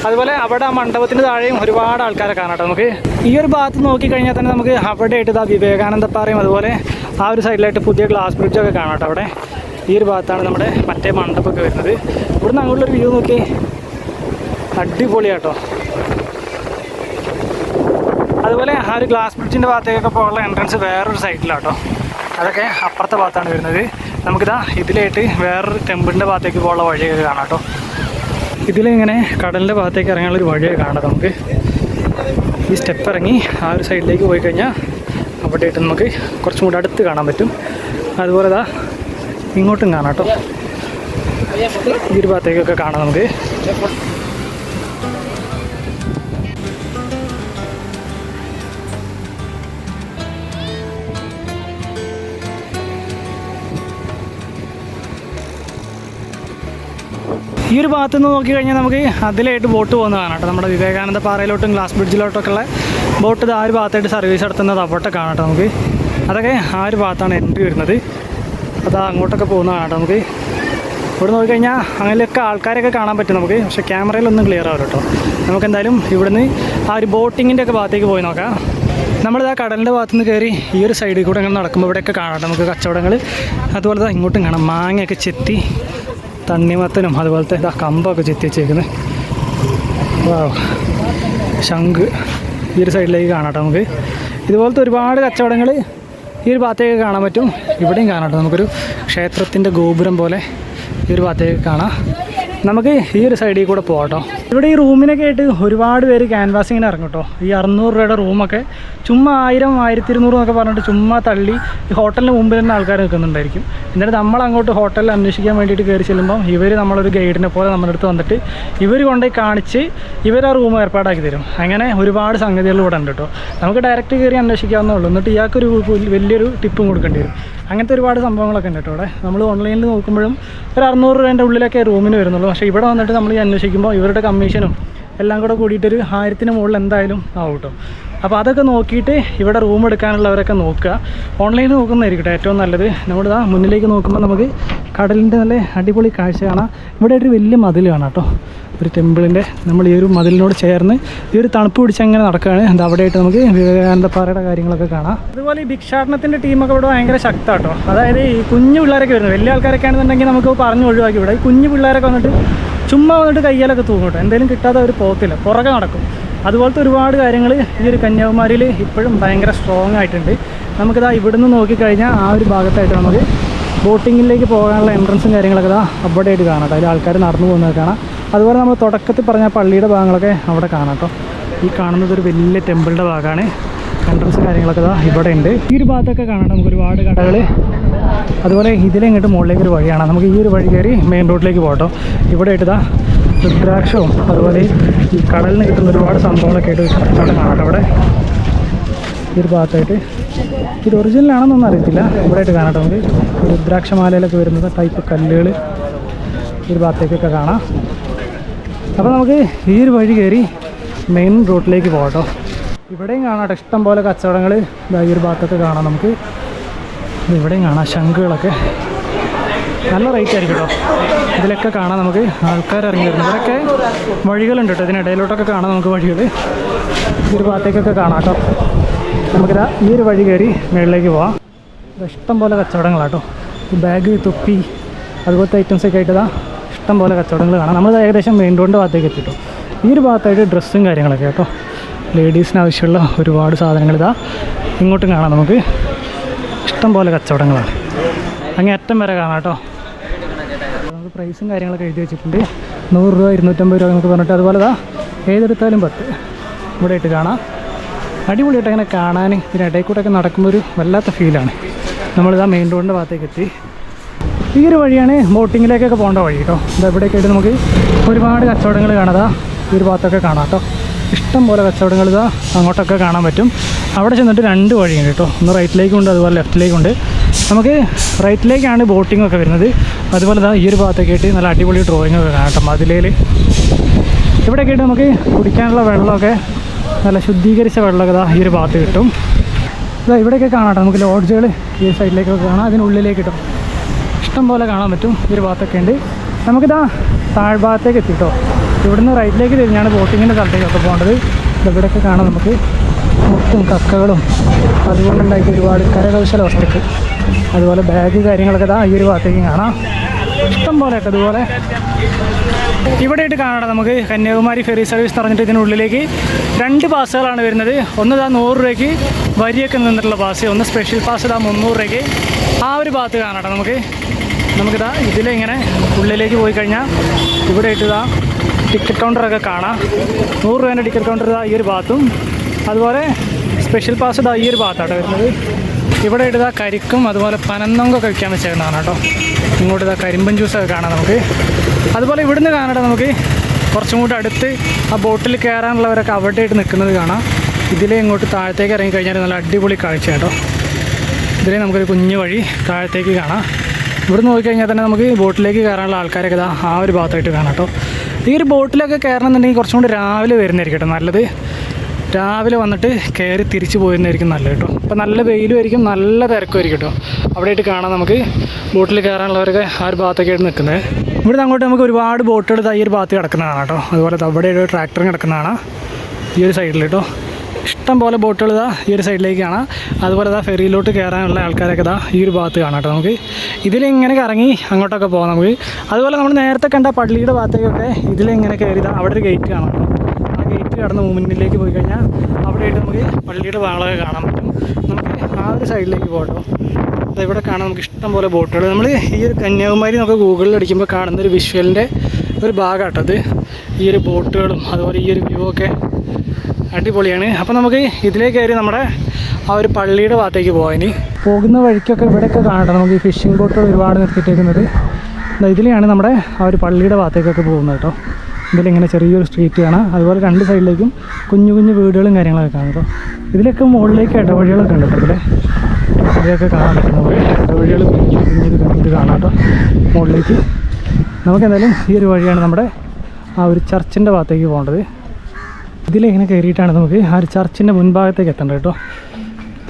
അതുപോലെ അവിടെ ആ മണ്ഡപത്തിന് താഴെയും ഒരുപാട് ആൾക്കാരെ കാണാം നമുക്ക്. ഈ ഒരു ഭാഗത്ത് നോക്കിക്കഴിഞ്ഞാൽ തന്നെ നമുക്ക് അവിടെയായിട്ട് ഇതാ വിവേകാനന്ദ പാറയും അതുപോലെ ആ ഒരു സൈഡിലായിട്ട് പുതിയ ഗ്ലാസ് ബ്രിഡ്ജൊക്കെ കാണാം കേട്ടോ അവിടെ. ഈ ഒരു ഭാഗത്താണ് നമ്മുടെ മറ്റേ മണ്ഡപമൊക്കെ വരുന്നത്. ഇവിടുന്ന് അങ്ങോട്ടുള്ളൊരു വ്യൂ നോക്കി. അടിപൊളിയാട്ടോ. അതുപോലെ ആ ഒരു ഗ്ലാസ് ബ്രിഡ്ജിന്റെ ഭാഗത്തേക്കൊക്കെ പോകാനുള്ള എൻട്രൻസ് വേറൊരു സൈഡിലാട്ടോ. അതൊക്കെ അപ്പുറത്തെ ഭാഗത്താണ് വരുന്നത്. നമുക്കിതാ ഇതിലായിട്ട് വേറൊരു ടെമ്പിളിന്റെ ഭാഗത്തേക്ക് പോകാനുള്ള വഴിയൊക്കെ കാണാം കേട്ടോ. ഇതിലിങ്ങനെ കടലിന്റെ ഭാഗത്തേക്ക് ഇറങ്ങാനുള്ളൊരു വഴിയൊക്കെ കാണാം നമുക്ക്. ഈ സ്റ്റെപ്പ് ഇറങ്ങി ആ ഒരു സൈഡിലേക്ക് പോയി കഴിഞ്ഞാൽ അവിടെയായിട്ട് നമുക്ക് കുറച്ചും കൂടെ അടുത്ത് കാണാൻ പറ്റും. അതുപോലെ ഇതാ ഇങ്ങോട്ടും കാണാം കേട്ടോ. ഈ ഒരു ഭാഗത്തേക്കൊക്കെ കാണാം നമുക്ക്. ഈ ഒരു ഭാഗത്ത് നിന്ന് നോക്കി കഴിഞ്ഞാൽ നമുക്ക് അതിലായിട്ട് ബോട്ട് പോകുന്നതാണ് കേട്ടോ. നമ്മുടെ വിവേകാനന്ദ പാറയിലോട്ടും ഗ്ലാസ് ബ്രിഡ്ജിലോട്ടൊക്കെ ഉള്ള ബോട്ട് ഇത് ആ ഒരു ഭാഗത്തായിട്ട് സർവീസ് നടത്തുന്നത് അവിടെ കാണാം നമുക്ക്. അതൊക്കെ ആ ഒരു ഭാഗത്താണ് എൻട്രി വരുന്നത്. അത് അങ്ങോട്ടൊക്കെ പോകുന്ന കാണാം നമുക്ക്. ഇവിടെ നോക്കിക്കഴിഞ്ഞാൽ അങ്ങനെയൊക്കെ ആൾക്കാരൊക്കെ കാണാൻ പറ്റും നമുക്ക്. പക്ഷേ ക്യാമറയിലൊന്നും ക്ലിയർ ആവില്ല കേട്ടോ. നമുക്ക് എന്തായാലും ഇവിടുന്ന് ആ ഒരു ബോട്ടിങ്ങിന്റെ ഒക്കെ ഭാഗത്തേക്ക് പോയി നോക്കാം. നമ്മളിത് ആ കടലിന്റെ ഭാഗത്ത് നിന്ന് കയറി ഈ ഒരു സൈഡിൽ കൂടെ ഇങ്ങനെ നടക്കുമ്പോൾ ഇവിടെയൊക്കെ കാണാം നമുക്ക് കച്ചവടങ്ങൾ അതുപോലെ തന്നെ ഇങ്ങോട്ടും കാണാം മാങ്ങയൊക്കെ ചെത്തി തണ്ണിമത്തനും അതുപോലത്തെ ഇതാ കമ്പൊക്കെ ചെത്തി വെച്ചേക്കുന്നത് ശംഖ്. ഈ ഒരു സൈഡിലേക്ക് കാണാം നമുക്ക്. ഇതുപോലത്തെ ഒരുപാട് കച്ചവടങ്ങൾ ഈ ഒരു ഭാഗത്തേക്ക് കാണാൻ പറ്റും. ഇവിടെയും കാണാം നമുക്കൊരു ക്ഷേത്രത്തിന്റെ ഗോപുരം പോലെ ഈ ഒരു ഭാഗത്തേക്ക് കാണാം. നമുക്ക് ഈ ഒരു സൈഡിൽ കൂടെ പോകാം ഇവിടെ ഈ റൂമിനൊക്കെ ആയിട്ട് ഒരുപാട് പേര് ക്യാൻവാസിങ്ങിന് ഇറങ്ങും കേട്ടോ. ഈ അറുന്നൂറ് രൂപയുടെ റൂമൊക്കെ ചുമ്മാ ആയിരം ആയിരത്തി ഇരുന്നൂറ് എന്നൊക്കെ പറഞ്ഞിട്ട് ചുമ്മാ തള്ളി ഈ ഹോട്ടലിന് മുമ്പിൽ തന്നെ ആൾക്കാർ നിൽക്കുന്നുണ്ടായിരിക്കും. എന്നിട്ട് നമ്മൾ അങ്ങോട്ട് ഹോട്ടലിൽ അന്വേഷിക്കാൻ വേണ്ടിയിട്ട് കയറി ചെല്ലുമ്പോൾ ഇവർ നമ്മളൊരു ഗൈഡിനെ പോലെ നമ്മുടെ അടുത്ത് വന്നിട്ട് ഇവർ കൊണ്ടുപോയി കാണിച്ച് ഇവർ ആ റൂം ഏർപ്പാടാക്കി തരും. അങ്ങനെ ഒരുപാട് സംഗതികൾ ഇവിടെ ഉണ്ട് കേട്ടോ. നമുക്ക് ഡയറക്റ്റ് കയറി അന്വേഷിക്കാവുന്നേ ഉള്ളൂ. എന്നിട്ട് ഇയാൾക്കൊരു വലിയൊരു ടിപ്പും കൊടുക്കേണ്ടി വരും. അങ്ങനത്തെ ഒരുപാട് സംഭവങ്ങളൊക്കെ ഉണ്ട് കേട്ടോ ഇവിടെ. നമ്മൾ ഓൺലൈനിൽ നോക്കുമ്പോഴും ഒരു അറുന്നൂറ് രൂപേന്റെ ഉള്ളിലൊക്കെ റൂമിന് വരുന്നുള്ളൂ. പക്ഷേ ഇവിടെ വന്നിട്ട് നമ്മൾ ഈ അന്വേഷിക്കുമ്പോൾ ഇവരുടെ കമ്മീഷനും എല്ലാം കൂടെ കൂടിയിട്ടൊരു ആയിരത്തിന് മുകളിൽ എന്തായാലും ആവും കേട്ടോ അപ്പോൾ അതൊക്കെ നോക്കിയിട്ട് ഇവിടെ റൂം എടുക്കാനുള്ളവരൊക്കെ നോക്കുക. ഓൺലൈനിൽ നോക്കുന്നതായിരിക്കും കേട്ടോ ഏറ്റവും നല്ലത്. നമ്മുടെ ആ മുന്നിലേക്ക് നോക്കുമ്പോൾ നമുക്ക് കടലിന്റെ നല്ല അടിപൊളി കാഴ്ച കാണാം. ഇവിടെ ഒരു വലിയ മതിൽ കാണാം കേട്ടോ. ഒരു ടെമ്പിളിന്റെ നമ്മൾ ഈ ഒരു മതിലിനോട് ചേർന്ന് ഈ ഒരു തണുപ്പ് പിടിച്ച് അങ്ങനെ നടക്കുകയാണ്. എന്താ അവിടെയായിട്ട് നമുക്ക് വിവേകാനന്ദ പാറയുടെ കാര്യങ്ങളൊക്കെ കാണാം. അതുപോലെ ഈ ഭിക്ഷാടനത്തിന്റെ ടീമൊക്കെ ഇവിടെ ഭയങ്കര ശക്തമാട്ടോ. അതായത് ഈ കുഞ്ഞു പിള്ളേരൊക്കെ വരുന്നത്. വലിയ ആൾക്കാരൊക്കെ ആണെന്നുണ്ടെങ്കിൽ നമുക്ക് പറഞ്ഞു ഒഴിവാക്കി ഇവിടെ ഈ കുഞ്ഞു പിള്ളേരൊക്കെ വന്നിട്ട് ചുമ്മാ വന്നിട്ട് കയ്യാലൊക്കെ തൂങ്ങോട്ടെ എന്തെങ്കിലും കിട്ടാതെ അവർ പോകത്തില്ല പുറകെ നടക്കും. അതുപോലത്തെ ഒരുപാട് കാര്യങ്ങൾ ഈ ഒരു കന്യാകുമാരിയിൽ ഇപ്പോഴും ഭയങ്കര സ്ട്രോങ് ആയിട്ടുണ്ട്. നമുക്കിതാ ഇവിടുന്ന് നോക്കിക്കഴിഞ്ഞാൽ ആ ഒരു ഭാഗത്തായിട്ട് നമുക്ക് ബോട്ടിങ്ങിലേക്ക് പോകാനുള്ള എൻട്രൻസും കാര്യങ്ങളൊക്കെ ഇതാ ആയിട്ട് കാണാം അതിൽ ആൾക്കാർ നടന്നു പോകുന്നത് കാണാം. അതുപോലെ നമ്മൾ തുടക്കത്തിൽ പറഞ്ഞ പള്ളിയുടെ ഭാഗങ്ങളൊക്കെ അവിടെ കാണാം കേട്ടോ. ഈ കാണുന്നത് ഒരു വലിയ ടെമ്പിളിന്റെ ഭാഗമാണ്. എൻട്രൻസ് കാര്യങ്ങളൊക്കെ ഇതാ ഇവിടെ ഉണ്ട്. ഈ ഒരു ഭാഗത്തൊക്കെ കാണാം നമുക്ക് ഒരുപാട് കടകൾ അതുപോലെ ഇതിലെങ്ങോട്ട് മുകളിലേക്ക് ഒരു വഴിയാണ്. നമുക്ക് ഈ ഒരു വഴി കയറി മെയിൻ റോഡിലേക്ക് പോകട്ടോ ഇവിടെ ആയിട്ട് ഇതാ രുദ്രാക്ഷവും അതുപോലെ ഈ കടലിന് കിട്ടുന്ന ഒരുപാട് സംഭവങ്ങളൊക്കെ ആയിട്ട് അവിടെ കാണാം അവിടെ. ഈ ഒരു ഭാഗത്തായിട്ട് ഇത് ഒറിജിനൽ ആണെന്നൊന്നും അറിയത്തില്ല. ഇവിടെ ആയിട്ട് കാണാം നമുക്ക്. രുദ്രാക്ഷമാലയിലൊക്കെ വരുന്നത് ടൈപ്പ് കല്ലുകൾ ഈ ഒരു ഭാഗത്തേക്കൊക്കെ കാണാം. അപ്പോൾ നമുക്ക് ഈ ഒരു വഴി കയറി മെയിൻ റോഡിലേക്ക് പോകട്ടോ ഇവിടെയും കാണാം ഇഷ്ടം പോലെ കച്ചവടങ്ങൾ ഈ ഒരു ഭാഗത്തൊക്കെ കാണാം നമുക്ക്. ഇവിടെയും കാണാം ശംഖുകളൊക്കെ. നല്ല റേറ്റ് ആയിരിക്കും കേട്ടോ ഇതിലൊക്കെ കാണാം നമുക്ക് ആൾക്കാർ ഇറങ്ങി വരുന്നു ഇവിടെയൊക്കെ വഴികളുണ്ട് കേട്ടോ ഇതിനിടയിലോട്ടൊക്കെ കാണാം നമുക്ക് വഴികൾ ഈ ഒരു ഭാഗത്തേക്കൊക്കെ കാണാം കേട്ടോ നമുക്കിതാ ഈ ഒരു വഴി കയറി മുകളിലേക്ക് പോവാം. ഇഷ്ടം പോലെ കച്ചവടങ്ങളാട്ടോ ബാഗ് തൊപ്പി അതുപോലത്തെ ഐറ്റംസൊക്കെ ആയിട്ട് ഇതാ ഇഷ്ടം പോലെ കച്ചവടങ്ങൾ കാണാം. നമ്മൾ ഏകദേശം മെയിൻ റോഡിന്റെ ഭാഗത്തേക്ക് എത്തിട്ടോ ഈ ഒരു ഭാഗത്തായിട്ട് ഡ്രസ്സും കാര്യങ്ങളൊക്കെ കേട്ടോ. ലേഡീസിന് ആവശ്യമുള്ള ഒരുപാട് സാധനങ്ങൾ ഇതാ ഇങ്ങോട്ടും കാണാം നമുക്ക്. ഇഷ്ടം പോലെ കച്ചവടങ്ങളാണ്. അങ്ങേ അറ്റം വരെ കാണാം കേട്ടോ. നമുക്ക് പ്രൈസും കാര്യങ്ങളൊക്കെ എഴുതി വെച്ചിട്ടുണ്ട്. നൂറ് രൂപ ഇരുന്നൂറ്റമ്പത് രൂപ നമുക്ക് പറഞ്ഞിട്ട് അതുപോലെ ഇതാ ഏതെടുത്താലും പത്ത്. ഇവിടെ ഇട്ട് കാണാം. അടിപൊളിയായിട്ട് അങ്ങനെ കാണാൻ ഇതിനിടയിൽ കൂടെയൊക്കെ നടക്കുമ്പോൾ ഒരു വല്ലാത്ത ഫീലാണ് നമ്മളിതാ മെയിൻ റോഡിന്റെ ഭാഗത്തേക്ക് എത്തി. ഈ ഒരു വഴിയാണ് ബോട്ടിങ്ങിലേക്കൊക്കെ പോകേണ്ട വഴി കേട്ടോ. ഇത് എവിടേക്കായിട്ട് നമുക്ക് ഒരുപാട് കച്ചവടങ്ങൾ കാണാതാ ഈ ഒരു ഭാഗത്തൊക്കെ കാണാം കേട്ടോ. ഇഷ്ടം പോലെ കച്ചവടങ്ങൾ ഇതാ അങ്ങോട്ടൊക്കെ കാണാൻ പറ്റും. അവിടെ ചെന്നിട്ട് രണ്ട് വഴിയുണ്ട് കേട്ടോ. ഒന്ന് റൈറ്റിലേക്കുണ്ട് അതുപോലെ ലെഫ്റ്റിലേക്കുണ്ട് നമുക്ക് റൈറ്റിലേക്കാണ് ബോട്ടിംഗ് ഒക്കെ വരുന്നത്. അതുപോലെ ഈ ഒരു ഭാഗത്തൊക്കെ ആയിട്ട് നല്ല അടിപൊളി ഡ്രോയിങ് ഒക്കെ കാണാം മതിലേൽ ഇവിടെയൊക്കെ ആയിട്ട് നമുക്ക് കുടിക്കാനുള്ള വെള്ളമൊക്കെ നല്ല ശുദ്ധീകരിച്ച വെള്ളമൊക്കെ ഇതാ ഈ ഒരു ഭാഗത്ത് കിട്ടും. ഇതാ ഇവിടെയൊക്കെ കാണാം നമുക്ക് ലോഡ്ജുകൾ ഈ സൈഡിലേക്കൊക്കെ കാണാം. അതിനുള്ളിലേക്ക് കിട്ടും. ഇഷ്ടം പോലെ കാണാൻ പറ്റും ഈ ഒരു ഭാഗത്തൊക്കെ ഉണ്ട്. നമുക്കിതാ താഴ്ഭാഗത്തേക്ക് എത്തിട്ടോ. ഇവിടുന്ന് റൈറ്റിലേക്ക് തിരിഞ്ഞാണ് ബോട്ടിങ്ങിന്റെ സ്ഥലത്തേക്കൊക്കെ പോകേണ്ടത്. ഇവിടെയൊക്കെ കാണാം നമുക്ക്. മുത്തും കക്കകളും അതുകൊണ്ടുണ്ടാക്കിയ ഒരുപാട് കരകൗശല വസ്തുക്കൾ. അതുപോലെ ബാഗ് കാര്യങ്ങളൊക്കെ ഇതാ ഈ ഒരു ഭാഗത്തേക്ക് കാണാം. ഇഷ്ടം പോലെ കേട്ടോ ഇതുപോലെ. ഇവിടെ ആയിട്ട് കാണാം നമുക്ക്. കന്യാകുമാരി ഫെറി സർവീസ് പറഞ്ഞിട്ട് ഇതിനുള്ളിലേക്ക് രണ്ട് പാസ്സുകളാണ് വരുന്നത്. ഒന്ന് ഇതാ നൂറ് രൂപയ്ക്ക് വരിയൊക്കെ നിന്നിട്ടുള്ള പാസ്. ഒന്ന് സ്പെഷ്യൽ പാസ് ഇതാ മുന്നൂറ് രൂപയ്ക്ക് ആ ഒരു ഭാഗത്ത് കാണാം കേട്ടോ നമുക്ക്. നമുക്കിതാ ഇതിലിങ്ങനെ ഉള്ളിലേക്ക് പോയി കഴിഞ്ഞാൽ ഇവിടെ ഇട്ടിതാ ടിക്കറ്റ് കൗണ്ടറൊക്കെ കാണാം. നൂറ് രൂപേന്റെ ടിക്കറ്റ് കൗണ്ടർ ഇതാ ഈ ഒരു ഭാഗത്തും. അതുപോലെ സ്പെഷ്യൽ പാസ് ഇതാ ഈ ഒരു ഭാഗത്താണ് വരുന്നത്. ഇവിടെ ഇതാ കരിക്കും അതുപോലെ പനന്നൊങ്കൊക്കെ കഴിക്കാൻ വെച്ചേക്കുന്നതാണ് കേട്ടോ. ഇങ്ങോട്ട് ഇതാ കരിമ്പൻ ജ്യൂസൊക്കെ കാണാം നമുക്ക്. അതുപോലെ ഇവിടുന്ന് കാണട്ടെ നമുക്ക് കുറച്ചും കൂടി അടുത്ത് ആ ബോട്ടിൽ കയറാനുള്ളവരൊക്കെ അവിടെ ആയിട്ട് നിൽക്കുന്നത് കാണാം. ഇതിലേ ഇങ്ങോട്ട് താഴത്തേക്ക് ഇറങ്ങി കഴിഞ്ഞാൽ നല്ല അടിപൊളി കാഴ്ച കേട്ടോ ഇതിലേ നമുക്കൊരു കുഞ്ഞു വഴി താഴത്തേക്ക് കാണാം. ഇവിടെ നോക്കിക്കഴിഞ്ഞാൽ തന്നെ നമുക്ക് ഈ ബോട്ടിലേക്ക് കയറാനുള്ള ആൾക്കാരൊക്കെ ഇതാ ആ ഒരു ഭാഗത്തായിട്ട് കാണാം കേട്ടോ. ഈ ഒരു ബോട്ടിലൊക്കെ കയറണമെന്നുണ്ടെങ്കിൽ കുറച്ചും കൂടി രാവിലെ വരുന്നതായിരിക്കും കേട്ടോ നല്ലത്. രാവിലെ വന്നിട്ട് കയറി തിരിച്ചു പോയിരുന്നായിരിക്കും നല്ലത് കേട്ടോ. അപ്പോൾ നല്ല വെയിലും ആയിരിക്കും നല്ല തിരക്കുമായിരിക്കും കേട്ടോ. അവിടെയായിട്ട് കാണാം നമുക്ക് ബോട്ടിൽ കയറാനുള്ളവരൊക്കെ ആ ഒരു ഭാഗത്തൊക്കെ ആയിട്ട് നിൽക്കുന്നത്. ഇവിടുന്ന് അങ്ങോട്ട് നമുക്ക് ഒരുപാട് ബോട്ടുകൾ ഈ ഒരു ഭാഗത്ത് കിടക്കുന്നതാണ് കേട്ടോ. അതുപോലെ അവിടെ ഒരു ട്രാക്ടറും കിടക്കുന്നതാണ് ഈ ഒരു സൈഡിൽ കേട്ടോ. ഇഷ്ടം പോലെ ബോട്ടുകൾ ഇതാ ഈ ഒരു സൈഡിലേക്കാണ്. കാണാം അതുപോലെ ഇതാ ഫെറിയിലോട്ട് കയറാനുള്ള ആൾക്കാരൊക്കെ ഇതാ ഈ ഒരു ഭാഗത്ത് കാണാം കേട്ടോ നമുക്ക്. ഇതിലിങ്ങനെ കറങ്ങി അങ്ങോട്ടൊക്കെ പോകാം നമുക്ക്. അതുപോലെ നമ്മൾ നേരത്തെ കണ്ട പള്ളിയുടെ ഭാഗത്തേക്കൊക്കെ ഇതിലിങ്ങനെ കയറി ഇതാ അവിടെ ഒരു ഗേറ്റ് കാണാം ആ ഗേറ്റ് കടന്ന് മുന്നിലേക്ക് പോയി കഴിഞ്ഞാൽ അവിടെയായിട്ട് നമുക്ക് പള്ളിയുടെ ഭാഗങ്ങളൊക്കെ കാണാൻ പറ്റും. നമുക്ക് ആ ഒരു സൈഡിലേക്ക് പോകട്ടോ ഇവിടെ കാണാൻ നമുക്ക് ഇഷ്ടം പോലെ ബോട്ടുകൾ. നമ്മൾ ഈ ഒരു കന്യാകുമാരി നമുക്ക് ഗൂഗിളിൽ അടിക്കുമ്പോൾ കാണുന്ന ഒരു വിഷ്വലിന്റെ ഒരു ഭാഗമാട്ടത് ഈ ഒരു ബോട്ടുകളും അതുപോലെ ഈ ഒരു വ്യൂ ഒക്കെ അടിപൊളിയാണ്. അപ്പോൾ നമുക്ക് ഇതിലേക്ക് കയറി നമ്മുടെ ആ ഒരു പള്ളിയുടെ ഭാഗത്തേക്ക് പോകാം ഇനി. പോകുന്ന വഴിക്കൊക്കെ ഇവിടെയൊക്കെ കാണട്ടെ നമുക്ക് ഈ ഫിഷിംഗ് ബോട്ടുകൾ ഒരുപാട് നിർത്തിയിട്ടേക്കുന്നത്. ഇതിലെയാണ് നമ്മുടെ ആ ഒരു പള്ളിയുടെ ഭാഗത്തേക്കൊക്കെ പോകുന്നത് കേട്ടോ. ഇതിലിങ്ങനെ ചെറിയൊരു സ്ട്രീറ്റ് കാണാം അതുപോലെ രണ്ട് സൈഡിലേക്കും കുഞ്ഞു കുഞ്ഞു വീടുകളും കാര്യങ്ങളൊക്കെ കാണാം കേട്ടോ. ഇതിലൊക്കെ മുകളിലേക്ക് ഇടവഴികളൊക്കെ ഉണ്ട് കേട്ടോ ഇതിലെ. ഇതിലൊക്കെ കാണാൻ പറ്റും നമുക്ക്. ഇടവഴികൾ കുഞ്ഞു കുഞ്ഞു ഇത് കാണാം കേട്ടോ. മുകളിലേക്ക്. നമുക്ക് എന്തായാലും ഈ ഒരു വഴിയാണ് നമ്മുടെ ആ ഒരു ചർച്ചിന്റെ ഭാഗത്തേക്ക് പോകേണ്ടത്. ഇതിലിങ്ങനെ കയറിയിട്ടാണ് നമുക്ക് ആ ഒരു ചർച്ചിന്റെ മുൻഭാഗത്തേക്ക് എത്തേണ്ടത് കേട്ടോ.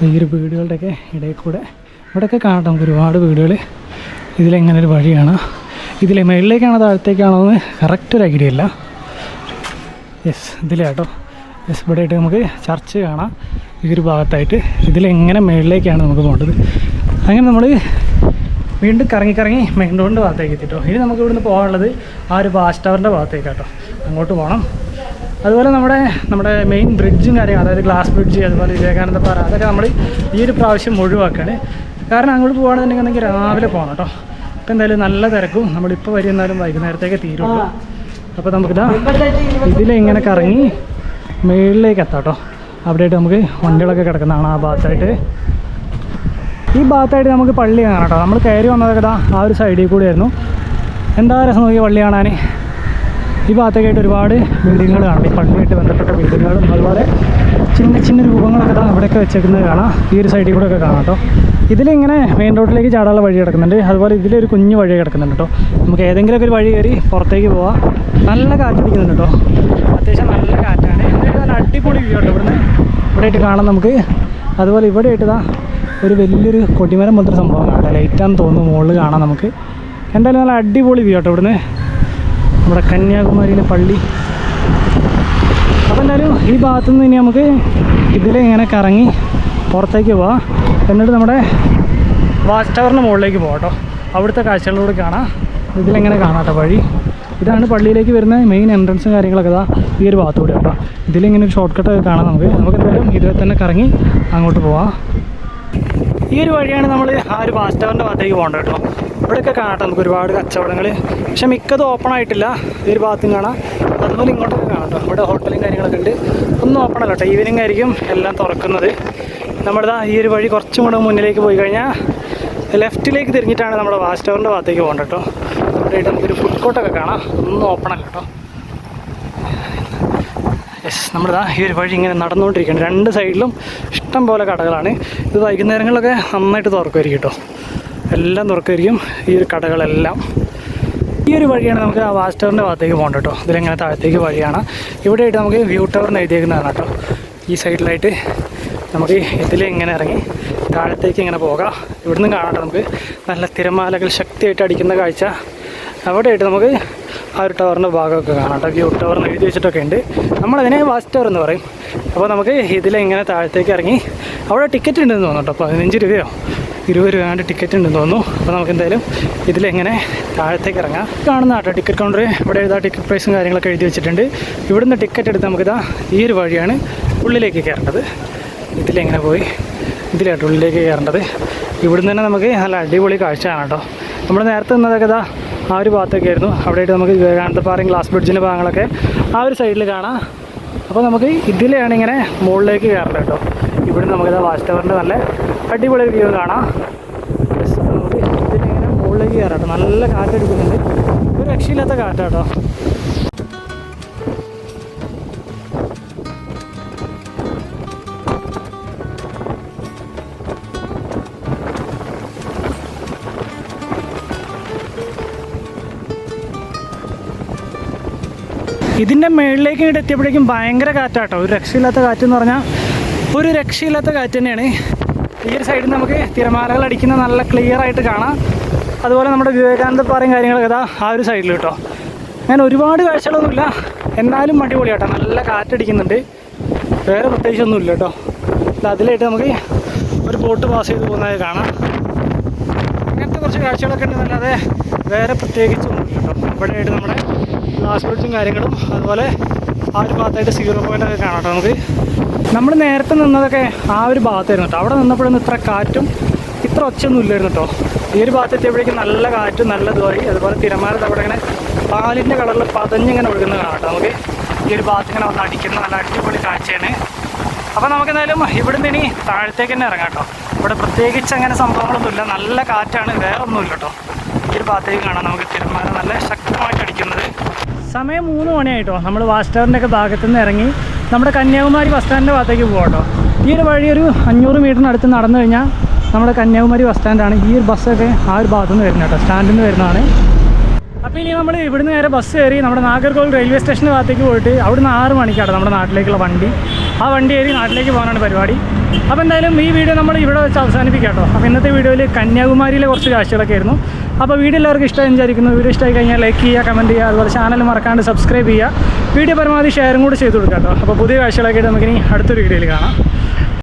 ഈ ഒരു വീടുകളുടെയൊക്കെ ഇടയിൽ കൂടെ ഇവിടെയൊക്കെ കാണട്ടെ നമുക്ക് ഒരുപാട് വീടുകൾ. ഇതിലെങ്ങനെ ഒരു വഴിയാണ്. ഇതിലെ മുകളിലേക്കാണോ താഴത്തേക്കാണോ എന്ന് കറക്റ്റ് ഒരു ഐഡിയ ഇല്ല. യെസ് ഇതിലെ കേട്ടോ. യെസ് ഇവിടെ ആയിട്ട് നമുക്ക് ചർച്ച് കാണാം. ഈ ഒരു ഭാഗത്തായിട്ട് ഇതിലെങ്ങനെ മുകളിലേക്കാണ് നമുക്ക് പോകേണ്ടത്. അങ്ങനെ നമ്മൾ വീണ്ടും കറങ്ങി കറങ്ങി മെയിൻ റോഡിന്റെ ഭാഗത്തേക്ക് എത്തിട്ടോ ഇനി നമുക്ക് ഇവിടുന്ന് പോകാനുള്ളത് ആ ഒരു വാച്ച് ടവറിന്റെ ഭാഗത്തേക്ക് കേട്ടോ അങ്ങോട്ട് പോകണം. അതുപോലെ നമ്മുടെ നമ്മുടെ മെയിൻ ബ്രിഡ്ജും കാര്യങ്ങളും അതായത് ഗ്ലാസ് ബ്രിഡ്ജ് അതുപോലെ വിവേകാനന്ദ പാറ അതൊക്കെ നമ്മൾ ഈ ഒരു പ്രാവശ്യം ഒഴിവാക്കുകയാണ് കാരണം അങ്ങോട്ട് പോകുകയാണെന്നുണ്ടെങ്കിൽ രാവിലെ പോകണം കേട്ടോ അപ്പോൾ എന്തായാലും നല്ല തിരക്കും. നമ്മളിപ്പോൾ വരുന്നാലും വൈകുന്നേരത്തേക്ക് തീരുള്ളൂ. അപ്പോൾ നമുക്കിതാ ഇതിലിങ്ങനെ കറങ്ങി മുകളിലേക്ക് എത്താം കേട്ടോ അവിടെയായിട്ട് നമുക്ക് വണ്ടികളൊക്കെ കിടക്കുന്നതാണ് ആ ഭാഗത്തായിട്ട്. ഈ ഭാഗത്തായിട്ട് നമുക്ക് പള്ളി കാണാം കേട്ടോ നമ്മൾ കയറി വന്നതൊക്കെ ആ ഒരു സൈഡിൽ കൂടിയായിരുന്നു. എന്താ രസം നോക്കി പള്ളി കാണാൻ ഈ ഭാഗത്തേക്കായിട്ട് ഒരുപാട് ബിൽഡിങ്ങുകൾ കാണാം. ഈ പണ്ടുമായിട്ട് ബന്ധപ്പെട്ട ബിൽഡിങ്ങുകളും അതുപോലെ ചിന്ന ചിന്ന രൂപങ്ങളൊക്കെ തന്നെ അവിടെയൊക്കെ വെച്ചേക്കുന്നത് കാണാം. ഈ ഒരു സൈഡിൽ കൂടെ ഒക്കെ കാണാം കേട്ടോ. ഇതിലിങ്ങനെ മെയിൻ റോഡിലേക്ക് ചാടാനുള്ള വഴി കിടക്കുന്നുണ്ട്. അതുപോലെ ഇതിലൊരു കുഞ്ഞു വഴി കിടക്കുന്നുണ്ട് കേട്ടോ. നമുക്ക് ഏതെങ്കിലുമൊക്കെ ഒരു വഴി കയറി പുറത്തേക്ക് പോവാം. നല്ല കാറ്റടിക്കുന്നുണ്ട് കേട്ടോ. അത്യാവശ്യം നല്ല കാറ്റാണ്. എന്നിട്ട് നല്ല അടിപൊളി വ്യൂ കേട്ടോ ഇവിടുന്ന്. ഇവിടെയായിട്ട് കാണാം നമുക്ക്. അതുപോലെ ഇവിടെ ആയിട്ട് ഇതാ ഒരു വലിയൊരു കൊടിമരം പോലത്തെ സംഭവം കാണാം. ലൈറ്റാന്ന് തോന്നുന്നു മുകളിൽ കാണാം നമുക്ക്. എന്തായാലും നല്ല അടിപൊളി വ്യൂ കേട്ടോ ഇവിടുന്ന്. നമ്മുടെ കന്യാകുമാരിയിലെ പള്ളി. അപ്പോൾ എന്തായാലും ഈ ഭാഗത്തു നിന്ന് ഇനി നമുക്ക് ഇതിലിങ്ങനെ കറങ്ങി പുറത്തേക്ക് പോവാം. എന്നിട്ട് നമ്മുടെ വാച്ച് ടവറിന്റെ മുകളിലേക്ക് പോകാം കേട്ടോ. അവിടുത്തെ കാഴ്ചകളിലൂടെ കാണാം. ഇതിലെങ്ങനെ കാണാട്ടോ വഴി. ഇതാണ് പള്ളിയിലേക്ക് വരുന്ന മെയിൻ എൻട്രൻസും കാര്യങ്ങളൊക്കെ ഇതാ ഈ ഒരു ഭാഗത്തൂടെ കേട്ടോ. ഇതിലിങ്ങനെ ഒരു ഷോർട്ട് കട്ടൊക്കെ കാണാം നമുക്ക്. നമുക്ക് എന്തായാലും ഇതിൽ തന്നെ കറങ്ങി അങ്ങോട്ട് പോവാം. ഈ ഒരു വഴിയാണ് നമ്മൾ ആ ഒരു വാച്ച് ടവറിന്റെ ഭാഗത്തേക്ക് പോകേണ്ടത് കേട്ടോ. ഇവിടെയൊക്കെ കാണാം നമുക്ക് ഒരുപാട് കച്ചവടങ്ങൾ. പക്ഷെ മിക്കതും ഓപ്പൺ ആയിട്ടില്ല. ഈ ഒരു ഭാഗത്തും കാണാം. അതുപോലെ ഇങ്ങോട്ടൊക്കെ കാണാം ഇവിടെ ഹോട്ടലും കാര്യങ്ങളൊക്കെ ഉണ്ട്. ഒന്നും ഓപ്പൺ അല്ല കേട്ടോ. ഈവനിങ് ആയിരിക്കും എല്ലാം തുറക്കുന്നത്. നമ്മുടെ ഈ ഒരു വഴി കുറച്ചും കൂടെ മുന്നിലേക്ക് പോയി കഴിഞ്ഞാൽ ലെഫ്റ്റിലേക്ക് തിരിഞ്ഞിട്ടാണ് നമ്മുടെ വാച്ച് ടവറിന്റെ ഭാഗത്തേക്ക് പോകേണ്ടത് കേട്ടോ. ഇവിടെയായിട്ട് നമുക്കൊരു ഫുഡ് കോർട്ടൊക്കെ കാണാം. ഒന്നും ഓപ്പൺ അല്ല കേട്ടോ. യെസ് നമ്മളിതാ ഈ ഒരു വഴി ഇങ്ങനെ നടന്നുകൊണ്ടിരിക്കുകയാണ്. രണ്ട് സൈഡിലും ഇഷ്ടം പോലെ കടകളാണ്. ഇത് വൈകുന്നേരങ്ങളിലൊക്കെ നന്നായിട്ട് തുറക്കുമായിരിക്കും കേട്ടോ. എല്ലാം തുറക്കായിരിക്കും ഈ ഒരു കടകളെല്ലാം. ഈ ഒരു വഴിയാണ് നമുക്ക് ആ വാസ്റ്ററിന്റെ ഭാഗത്തേക്ക് പോകേണ്ടത് കേട്ടോ. ഇതിലിങ്ങനെ താഴത്തേക്ക് വഴിയാണ്. ഇവിടെ ആയിട്ട് നമുക്ക് വ്യൂ ടവറിന് എഴുതിയേക്കുന്നതാണ് കേട്ടോ. ഈ സൈഡിലായിട്ട് നമുക്ക് ഇതിൽ ഇങ്ങനെ ഇറങ്ങി താഴത്തേക്ക് ഇങ്ങനെ പോകാം. ഇവിടുന്ന് കാണാം നമുക്ക്. നല്ല തിരമാലകൾ ശക്തിയായിട്ട് അടിക്കുന്ന കാഴ്ച. അവിടെയായിട്ട് നമുക്ക് ആ ഒരു ടവറിന്റെ ഭാഗമൊക്കെ കാണാം കേട്ടോ. വ്യൂ ടവർ എഴുതി വെച്ചിട്ടൊക്കെ ഉണ്ട്. നമ്മളതിനെ വാസ്റ്റ് ടവർ എന്ന് പറയും. അപ്പോൾ നമുക്ക് ഇതിലിങ്ങനെ താഴത്തേക്ക് ഇറങ്ങി അവിടെ ടിക്കറ്റ് ഉണ്ടെന്ന് തോന്നുന്നു കേട്ടോ. പതിനഞ്ച് രൂപയോ? ഇരുപത് രൂപയാണ്ട് ടിക്കറ്റ് ഉണ്ടെന്ന് തോന്നുന്നു. അപ്പോൾ നമുക്ക് എന്തായാലും ഇതിലെങ്ങനെ താഴത്തേക്ക് ഇറങ്ങാം. കാണുന്ന കേട്ടോ ടിക്കറ്റ് കൗണ്ടർ ഇവിടെ എഴുതാ ടിക്കറ്റ് പ്രൈസും കാര്യങ്ങളൊക്കെ എഴുതി വെച്ചിട്ടുണ്ട്. ഇവിടുന്ന് ടിക്കറ്റ് എടുത്ത് നമുക്കിതാ ഈ ഒരു വഴിയാണ് ഉള്ളിലേക്ക് കയറേണ്ടത്. ഇതിലെങ്ങനെ പോയി? ഇതിലായിട്ട് ഉള്ളിലേക്ക് കയറേണ്ടത്. ഇവിടുന്ന് തന്നെ നമുക്ക് നല്ല അടിപൊളി കാഴ്ചയാണ് കേട്ടോ. നമ്മൾ നേരത്തെ നിന്നതൊക്കെ ഇതാ ആ ഒരു ഭാഗത്തൊക്കെ ആയിരുന്നു. അവിടെയായിട്ട് നമുക്ക് വിവേകാനന്ദപ്പാറയും ഗ്ലാസ് ബ്രിഡ്ജിന്റെ ഭാഗങ്ങളൊക്കെ ആ ഒരു സൈഡിൽ കാണാം. അപ്പോൾ നമുക്ക് ഇതിലെയാണ് ഇങ്ങനെ മുകളിലേക്ക് കയറേണ്ടത് കേട്ടോ. ഇവിടെ നമുക്കിതാ വാച്ച് ടവറിന്റെ നല്ല അടിപൊളി വ്യൂ കാണാം. നമുക്ക് ഇതിലിങ്ങനെ മുകളിലേക്ക് കയറാം കേട്ടോ. നല്ല കാറ്റടിക്കുന്നുണ്ട്. ഒരു രക്ഷയില്ലാത്ത കാറ്റാട്ടോ ഇതിന്റെ മുകളിലേക്ക് ഇങ്ങോട്ട് എത്തിയപ്പോഴേക്കും ഭയങ്കര കാറ്റാട്ടോ. ഒരു രക്ഷയില്ലാത്ത കാറ്റ് എന്ന് പറഞ്ഞാൽ ഒരു രക്ഷയില്ലാത്ത കാറ്റ് തന്നെയാണ്. ഈ ഒരു സൈഡിൽ നമുക്ക് തിരമാലകൾ അടിക്കുന്ന നല്ല ക്ലിയർ ആയിട്ട് കാണാം. അതുപോലെ നമ്മുടെ വിവേകാനന്ദ പാറയും കാര്യങ്ങളൊക്കെ ഇതാ ആ ഒരു സൈഡിൽ കേട്ടോ. അങ്ങനെ ഒരുപാട് കാഴ്ചകളൊന്നുമില്ല. എന്നാലും അടിപൊളി കേട്ടോ നല്ല കാറ്റടിക്കുന്നുണ്ട് വേറെ പ്രത്യേകിച്ചൊന്നുമില്ല കേട്ടോ. അതിലായിട്ട് നമുക്ക് ഒരു ബോട്ട് പാസ് ചെയ്ത് പോകുന്നത് കാണാം. അങ്ങനത്തെ കുറച്ച് കാഴ്ചകളൊക്കെ ഉണ്ടെന്നല്ലാതെ വേറെ പ്രത്യേകിച്ചൊന്നുമില്ല കേട്ടോ ഇവിടെ ആയിട്ട് നമ്മുടെ ഗ്ലാസ് ബ്രിഡ്ജും കാര്യങ്ങളും അതുപോലെ ആ ഒരു ഭാഗത്തായിട്ട് സീറോ പോയിന്റ് ഒക്കെ കാണാം നമുക്ക്. നമ്മൾ നേരത്തെ നിന്നതൊക്കെ ആ ഒരു ഭാഗത്തായിരുന്നു കേട്ടോ. അവിടെ നിന്നപ്പോഴൊന്നും ഇത്ര കാറ്റും ഇത്ര ഒച്ചയൊന്നും ഇല്ലായിരുന്നു കേട്ടോ. ഈ ഒരു ഭാഗത്ത് എത്തിയപ്പോഴേക്കും നല്ല കാറ്റും നല്ല ഇതുമായി. അതുപോലെ തിരമാല അവിടെ ഇങ്ങനെ പാലിന്റെ കളറിൽ പതഞ്ഞിങ്ങനെ ഒഴുകുന്ന കാണാം നമുക്ക്. ഈ ഒരു ഭാഗത്ത് ഇങ്ങനെ വന്ന് അടിക്കുന്ന നല്ല അടിപൊളി കാഴ്ചയാണ്. അപ്പോൾ നമുക്ക് എന്തായാലും ഇവിടുന്ന് ഇനി താഴത്തേക്ക് തന്നെ ഇറങ്ങാം കേട്ടോ. ഇവിടെ പ്രത്യേകിച്ച് അങ്ങനെ സംഭവങ്ങളൊന്നുമില്ല. നല്ല കാറ്റാണ്. വേറെ ഒന്നുമില്ല കേട്ടോ. ഒരു ഭാഗത്തേക്ക് കാണാം നമുക്ക് തിരുമാല നല്ല ശക്തമായിട്ട് അടിക്കുന്നത്. സമയം മൂന്ന് മണിയായിട്ടോ. നമ്മൾ വാസ്റ്റാറിന്റെ ഒക്കെ ഭാഗത്തു നിന്ന് ഇറങ്ങി നമ്മുടെ കന്യാകുമാരി ബസ് സ്റ്റാൻഡിന്റെ ഭാഗത്തേക്ക് പോകാം കേട്ടോ ഈ ഒരു വഴി ഒരു അഞ്ഞൂറ് മീറ്ററിനടുത്ത് നടന്നു കഴിഞ്ഞാൽ നമ്മുടെ കന്യാകുമാരി ബസ് സ്റ്റാൻഡാണ് ഈ ഒരു ബസ്സൊക്കെ ആ ഒരു ഭാഗത്തു നിന്ന് വരുന്നത് കേട്ടോ. സ്റ്റാൻഡിൽ നിന്ന് വരുന്നതാണ്. അപ്പോൾ ഇനി നമ്മൾ ഇവിടുന്ന് നേരെ ബസ് കയറി നമ്മുടെ നാഗർകോവിൽ റെയിൽവേ സ്റ്റേഷന്റെ ഭാഗത്തേക്ക് പോയിട്ട് അവിടുന്ന് ആറ് മണിക്കാണ് നമ്മുടെ നാട്ടിലേക്കുള്ള വണ്ടി. ആ വണ്ടി കയറി നാട്ടിലേക്ക് പോകാനാണ് പരിപാടി. അപ്പോൾ എന്തായാലും ഈ വീഡിയോ നമ്മൾ ഇവിടെ വെച്ച് അവസാനിപ്പിക്കാം കേട്ടോ. അപ്പോൾ ഇന്നത്തെ വീഡിയോയിൽ കന്യാകുമാരിയിലെ കുറച്ച് കാഴ്ചകളൊക്കെ ആയിരുന്നു. അപ്പോൾ വീഡിയോ എല്ലാവർക്കും ഇഷ്ടമായി വിചാരിക്കുന്നു. വീഡിയോ ഇഷ്ടമായി കഴിഞ്ഞാൽ ലൈക്ക് ചെയ്യുക കമന്റ് ചെയ്യുക അതുപോലെ ചാനൽ മറക്കാണ്ട് സബ്സ്ക്രൈബ് ചെയ്യുക. വീഡിയോ പരമാവധി ഷെയറും കൂടി ചെയ്ത് കൊടുക്കാം കേട്ടോ. അപ്പോൾ പുതിയ കാഴ്ചകളൊക്കെ ആയിട്ട് നമുക്കിനി അടുത്തൊരു വീഡിയോയിൽ കാണാം.